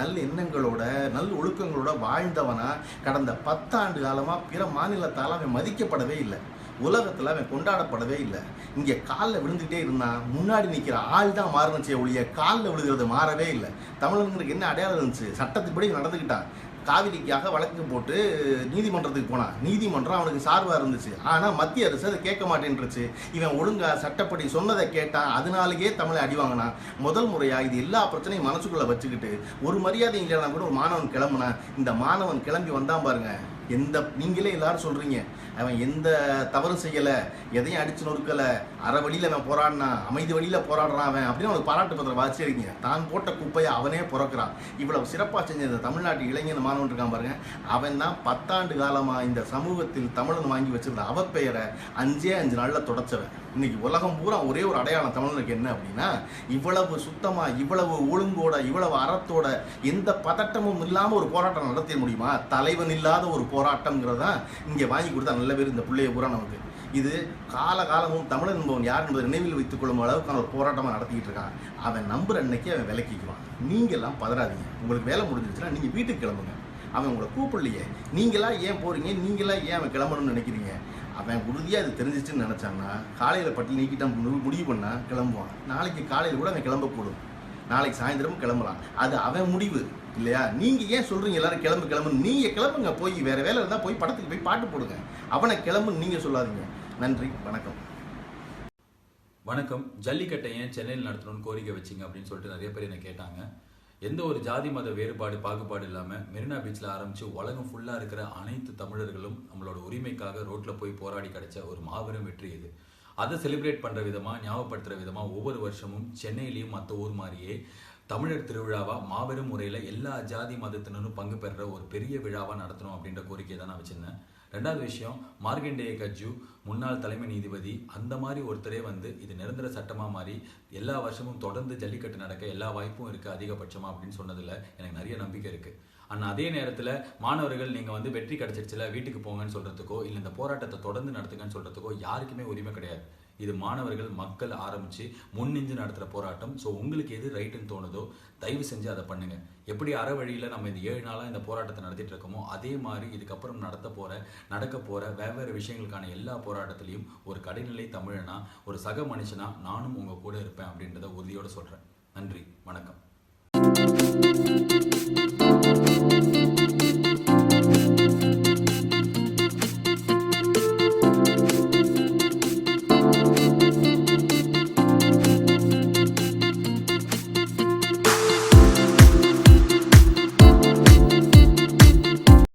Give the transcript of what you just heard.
நல்ல எண்ணங்களோட நல்ல ஒழுக்கங்களோட வாழ்ந்தவனா கடந்த பத்தாண்டு காலமாக பிற மாநிலத்தால் அவன் மதிக்கப்படவே இல்லை. உலகத்தில் அவன் கொண்டாடப்படவே இல்லை. இங்கே காலில் விழுந்துகிட்டே இருந்தான். முன்னாடி நிற்கிற ஆள் தான் மாறுனுச்சே ஒழிய காலில் விழுகிறது மாறவே இல்லை. தமிழர்களுக்கு என்ன அடையாளம் இருந்துச்சு? சட்டத்தின்படி நடந்துக்கிட்டான் காவிரிக்காக வழக்கு போட்டு நீதிமன்றத்துக்கு போனான். நீதிமன்றம் அவனுக்கு சார்பாக இருந்துச்சு. ஆனால் மத்திய அரசு அதை கேட்க மாட்டேன்ருச்சு இவன் ஒழுங்காக சட்டப்படி சொன்னதை கேட்டான். அதனாலேயே தமிழை அடி வாங்கினான். முதல் முறையாக இது எல்லா பிரச்சனையும் மனசுக்குள்ளே வச்சுக்கிட்டு ஒரு மரியாதை இல்லைனா கூட ஒரு மாணவன் கிளம்புனான் இந்த மாணவன் கிளம்பி வந்தான் பாருங்கள் எந்த நீங்களே எல்லாரும் சொல்றீங்க. அவன் எந்த தவறும் செய்யலை எதையும் அடிச்சு நொறுக்கலை அற வழியில் அவன் போராடினான் அமைதி வழியில் போராடுறான் அவன் அப்படின்னு அவனுக்கு பாராட்டு பத்திரம் வாசிச்சிருக்கீங்க தான் போட்ட குப்பையை அவனே பிறக்கிறான். இவ்வளவு சிறப்பாக செஞ்ச இந்த தமிழ்நாட்டு இளைஞன் மாணவன் இருக்கான் பாருங்க. அவன் தான் பத்தாண்டு காலமாக இந்த சமூகத்தில் தமிழன் வாங்கி வச்சிருந்த அவர் பெயரை அஞ்சே அஞ்சு நாளில் தொடச்சவன். இன்னைக்கு உலகம் பூரா ஒரே ஒரு அடையாளம் தமிழனுக்கு என்ன அப்படின்னா இவ்வளவு சுத்தமாக இவ்வளவு ஒழுங்கோட இவ்வளவு அறத்தோட எந்த பதட்டமும் இல்லாமல் ஒரு போராட்டம் நடத்த முடியுமா? தலைவன் இல்லாத ஒரு போராட்டம்ங்கிறதா இங்கே வாங்கி கொடுத்தா நல்ல பேர் இந்த பிள்ளைய பூரா நமக்கு. இது காலகாலமும் தமிழன் என்பவன் யார் என்பதை நினைவில் வைத்துக் கொள்ளும் அளவுக்கான ஒரு போராட்டமாக நடத்திக்கிட்டு இருக்கான். அவன் நம்புற அன்னைக்கு அவன் விலக்கிக்குவான் நீங்கள்லாம் பதறாதீங்க. உங்களுக்கு வேலை முடிஞ்சிருச்சுன்னா நீங்கள் வீட்டுக்கு கிளம்புங்க. அவன் உங்களை கூப்பிடலையே. நீங்களா ஏன் போறீங்க? நீங்களா ஏன் அவன் கிளம்பணும்னு நினைக்கிறீங்க? அவன் உறுதியாக அது தெரிஞ்சிச்சுன்னு நினச்சான்னா காலையில் பட்டியல் நீக்கிட்டான் முடிவு பண்ணால் கிளம்புவான். நாளைக்கு காலையில் கூட அவன் கிளம்பக்கூடும். நாளைக்கு சாயந்தரமும் கிளம்பலாம். அது அவன் முடிவு இல்லையா? நீங்க ஏன் சொல்றீங்க எல்லாரும் கிளம்பு கிளம்பு நீங்க கிளம்புங்க போய் வேற வேலை இருந்தா போய் படத்துக்கு போய் பாட்டு போடுங்க. அவனை கிளம்புன்னு நீங்க சொல்லாதீங்க. நன்றி வணக்கம். வணக்கம். ஜல்லிக்கட்டை ஏன் சென்னையில் நடத்தணும்னு கோரிக்கை வச்சிங்க அப்படின்னு சொல்லிட்டு நிறைய பேர் என்ன கேட்டாங்க. எந்த ஒரு ஜாதி மத வேறுபாடு பாகுபாடு இல்லாமல் மெரினா பீச்சில் ஆரம்பித்து உலகம் ஃபுல்லாக இருக்கிற அனைத்து தமிழர்களும் நம்மளோட உரிமைக்காக ரோட்டில் போய் போராடி கிடைச்ச ஒரு மாபெரும் வெற்றி இது. அதை செலிப்ரேட் பண்ணுற விதமாக ஞாபகப்படுத்துகிற விதமாக ஒவ்வொரு வருஷமும் சென்னையிலையும் மற்ற ஊர் மாதிரியே தமிழர் திருவிழாவா? மாபெரும் முறையில் எல்லா ஜாதி மதத்தினரும் பங்கு பெறுற ஒரு பெரிய விழாவாக நடத்தணும் அப்படின்ற கோரிக்கையை தான் நான் வச்சிருந்தேன். ரெண்டாவது விஷயம் மார்கண்டேய கட்ஜு முன்னாள் தலைமை நீதிபதி அந்த மாதிரி ஒருத்தரே வந்து இது நிரந்தர சட்டமாக மாறி எல்லா வருஷமும் தொடர்ந்து ஜல்லிக்கட்டு நடக்க எல்லா வாய்ப்பும் இருக்குது அதிகபட்சமாக அப்படின்னு சொன்னதில் எனக்கு நிறைய நம்பிக்கை இருக்குது ஆனால் அதே நேரத்தில் மாணவர்கள் நீங்கள் வந்து வெற்றி கிடச்சிருச்சுல வீட்டுக்கு போங்கன்னு சொல்கிறதுக்கோ இல்லை இந்த போராட்டத்தை தொடர்ந்து நடத்துங்கன்னு சொல்கிறதுக்கோ யாருக்குமே உரிமை கிடையாது. இது மாணவர்கள் மக்கள் ஆரம்பித்து முன்னிஞ்சு நடத்துகிற போராட்டம். ஸோ உங்களுக்கு எது ரைட்டுன்னு தோணுதோ தயவு செஞ்சு அதை பண்ணுங்க. எப்படி அற வழியில் நம்ம இந்த ஏழு நாளாக இந்த போராட்டத்தை நடத்திட்டு இருக்கோமோ அதே மாதிரி இதுக்கப்புறம் நடத்த போகிற நடக்க போகிற வெவ்வேறு விஷயங்களுக்கான எல்லா போராட்டத்திலையும் ஒரு கடைநிலை தமிழனா ஒரு சக மனுஷனா நானும் உங்கள் கூட இருப்பேன் அப்படின்றத உறுதியோடு சொல்கிறேன் நன்றி வணக்கம்.